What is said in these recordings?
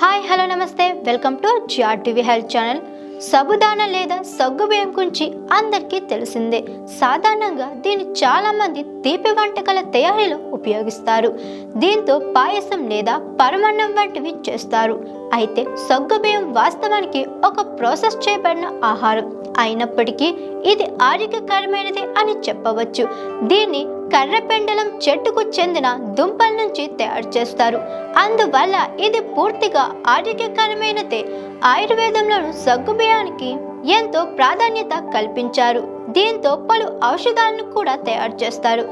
Hi hello namaste. Welcome to GR TV health channel. Sabudana లేదా సగ్గు బియ్యం గురించి అందరికీ తెలిసిందే. సాధారణంగా దీన్ని చాలామంది తీపి వంటకాల తయారీలో ఉపయోగిస్తారు. దీంతో పాయసం లేదా పరమన్నం వంటివి చేస్తారు. అయితే సగ్గు బియ్యం వాస్తవానికి ఒక ప్రాసెస్ చేయబడిన ఆహారం. అయినప్పటికీ ఇది ఆరోగ్యకరమైనది అని చెప్పవచ్చు. దీన్ని కర్రపెండలం చెట్టుకు చెందిన దుంపల నుంచి తయారు చేస్తారు. అందువల్ల ఇది పూర్తిగా ఆరోగ్యకరమైనదే. ఆయుర్వేదంలోను సగ్గుబియ్యానికి ఎంతో ప్రాధాన్యత కల్పించారు. దీంతో పలు ఔషధాలను కూడా తయారు చేస్తారు.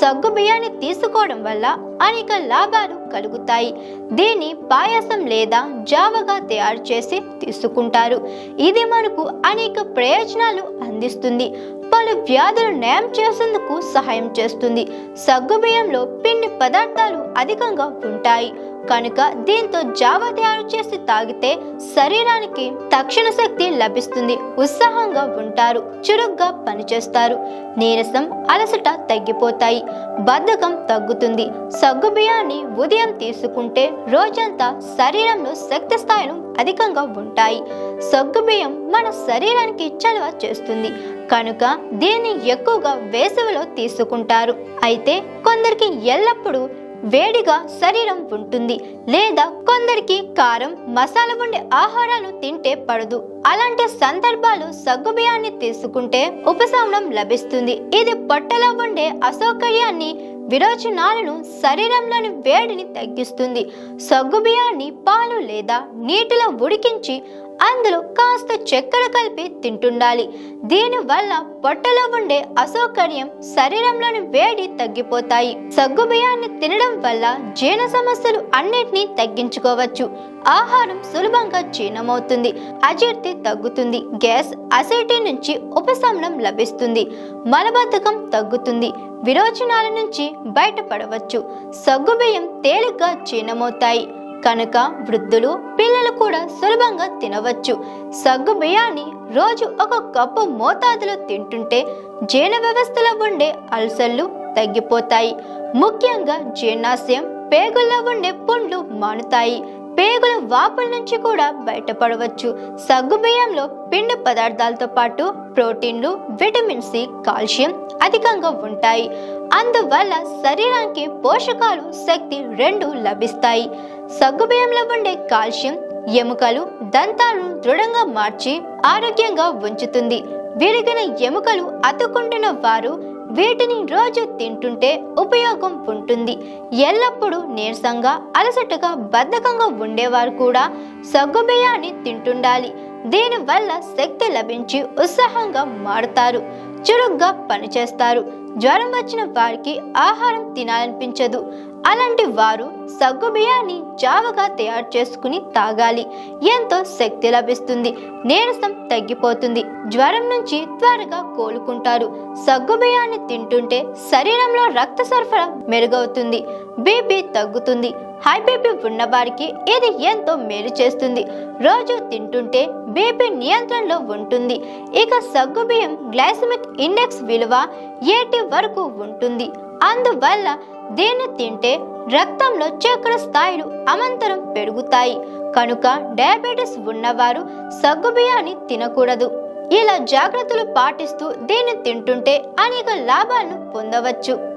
సగ్గు బియ్యాన్ని తీసుకోవడం వల్ల అనేక లాభాలు కలుగుతాయి. దీన్ని పాయసం లేదా జావగా తయారు చేసి తీసుకుంటారు. ఇది మనకు అనేక ప్రయోజనాలు అందిస్తుంది. పలు వ్యాధులు నయం చేసేందుకు సహాయం చేస్తుంది. సగ్గు బియ్యంలో పిండి పదార్థాలు అధికంగా ఉంటాయి. కనుక దీంతో జావ తయారు చేసి తాగితే శరీరానికి తక్షణ శక్తి లభిస్తుంది. ఉత్సాహంగా ఉంటారు. చురుగ్గా పనిచేస్తారు. నీరసం అలసట తగ్గిపోతాయి. బద్ధకం తగ్గుతుంది. సగ్గుబియ్యాన్ని ఉదయం తీసుకుంటే రోజంతా శరీరంలో శక్తి స్థాయిలు అధికంగా ఉంటాయి. సగ్గుబియ్యం మన శరీరానికి చలవ చేస్తుంది. కనుక దీన్ని ఎక్కువగా వేసవిలో తీసుకుంటారు. అయితే కొందరికి ఎల్లప్పుడూ వేడిగా శరీరం ఉంటుంది లేదా కొందరికి కారం మసాలా ఉండే ఆహారాలు తింటే పడదు. అలాంటి సందర్భాలు సగ్గుబియ్యాన్ని తీసుకుంటే ఉపశమనం లభిస్తుంది. ఇది పొట్టలో ఉండే అసౌకర్యాన్ని విరోచనాలను శరీరంలోని వేడిని తగ్గిస్తుంది. సగ్గుబియ్యాన్ని పాలు లేదా నీటిలో ఉడికించి అందులో కాస్త చక్కెర కలిపి తింటుండాలి. దీనివల్ల పొట్టలో ఉండే అసౌకర్యం శరీరంలోని వేడి తగ్గిపోతాయి. సగ్గు బియ్యాన్ని తినడం వల్ల జీర్ణ సమస్యలు అన్నిటినీ తగ్గించుకోవచ్చు. ఆహారం సులభంగా జీర్ణమవుతుంది. అజీర్తి తగ్గుతుంది. గ్యాస్ అసిడిటీ నుంచి ఉపశమనం లభిస్తుంది. మలబద్ధకం తగ్గుతుంది. విరోచనాల నుంచి బయటపడవచ్చు. సగ్గుబియ్యం తేలిగ్గా జీర్ణమవుతాయి. కనుక వృద్ధులు పిల్లలు కూడా సులభంగా తినవచ్చు. సగ్గు బియ్యాన్ని రోజు ఒక కప్పు మోతాదులో తింటుంటే జీర్ణ వ్యవస్థలో ఉండే అల్సర్లు తగ్గిపోతాయి. ముఖ్యంగా జీర్ణాశయం పేగుల్లో ఉండే పుండ్లు మానుతాయి. పేగుల వాపుల నుంచి కూడా బయటపడవచ్చు. సగ్గు బియ్యంలో పిండి పదార్థాలతో పాటు ప్రోటీన్లు విటమిన్ సి కాల్షియం అధికంగా ఉంటాయి. అందువల్ల శరీరానికి పోషకాలు శక్తి రెండు లభిస్తాయి. సగ్గుబియ్యంలో ఉండే కాల్షియం ఎముకలు దంతాలను దృఢంగా మార్చి ఆరోగ్యంగా ఉంచుతుంది. విరిగిన ఎముకలు అతుకుంటున్న వారు వీటిని రోజు తింటుంటే ఉపయోగం ఉంటుంది. ఎల్లప్పుడూ నీరసంగా అలసటగా బద్ధకంగా ఉండేవారు కూడా సగ్గుబియ్యాన్ని తింటుండాలి. దీనివల్ల శక్తి లభించి ఉత్సాహంగా మారుతారు చురుగ్గా పనిచేస్తారు. జ్వరం వచ్చిన వారికి ఆహారం తినాలనిపించదు. అలాంటి వారు సగ్గు బియ్యాన్ని జావగా తయారు చేసుకుని తాగాలి. ఎంతో శక్తి లభిస్తుంది. నీరసం తగ్గిపోతుంది. జ్వరం నుంచి త్వరగా కోలుకుంటారు. సగ్గు బియ్యాన్ని తింటుంటే శరీరంలో రక్త సరఫరా మెరుగవుతుంది. బీపీ తగ్గుతుంది. హై బీపీ ఉన్నవారికి ఇది ఎంతో మేలు చేస్తుంది. రోజు తింటుంటే బీపీ నియంత్రణలో ఉంటుంది. ఇక సగ్గు బియ్యం గ్లైసమిక్ ఇండెక్స్ విలువ ఏటి వరకు ఉంటుంది? అందువల్ల దీన్ని తింటే రక్తంలో చక్కెర స్థాయిలు అమంతరం పెరుగుతాయి. కనుక డయాబెటీస్ ఉన్నవారు సగ్గుబియ్యాన్ని తినకూడదు. ఇలా జాగ్రత్తలు పాటిస్తూ దీన్ని తింటుంటే అనేక లాభాలను పొందవచ్చు.